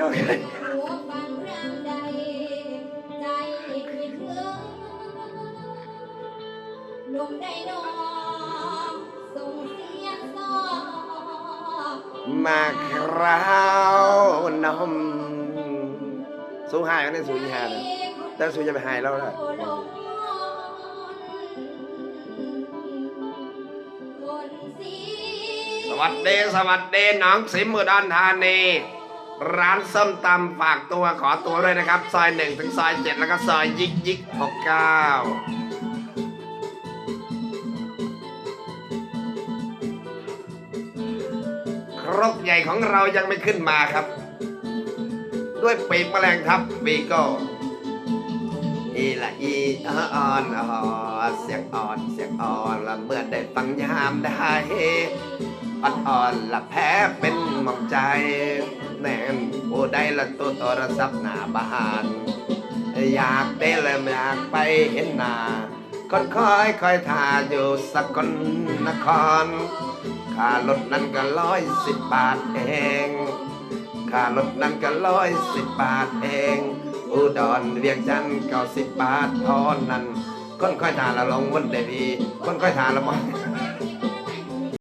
ก็เคยหัวฟังเรื่องใดใจคิดถึงหนุ่มได้นองส่งเสียงซอมาคราวนมสู้หายกันได้สู้ยี่ห้านะแต่สู้จะไปหายแล้วล่ะสวัสดี สวัสดีน้องสิมอุดรธานี ร้านส้มตำฝากตัวขอตัวด้วยนะครับ ซอยหนึ่งถึงซอยเจ็ดแล้วก็ซอยยิกยิกหกเก้าครกใหญ่ของเรายังไม่ขึ้นมาครับ ด้วยปีกแมลงทับวีโก้อีละอีอ่อนอ่อนเสียงอ่อนเสียงอ่อนละเมื่อได้ฟังยามได้อ่อนอ่อนละแพ้เป็น หมองใจแน่นโอ้ได้ละตัวโทรศัพท์หน้าบ้านอยากได้เลยอยากไปเห็นหน้าคนคอยคอยท่าอยู่สกลนครค่ารถนั้นก็ร้อยสิบบาทเองค่ารถนั้นก็ร้อยสิบบาทเอง อุดรเวียงจันทร์เก้าสิบบาททอนั้น คนค่อยทานละลงวันเดวีคนค่อยทานละมอ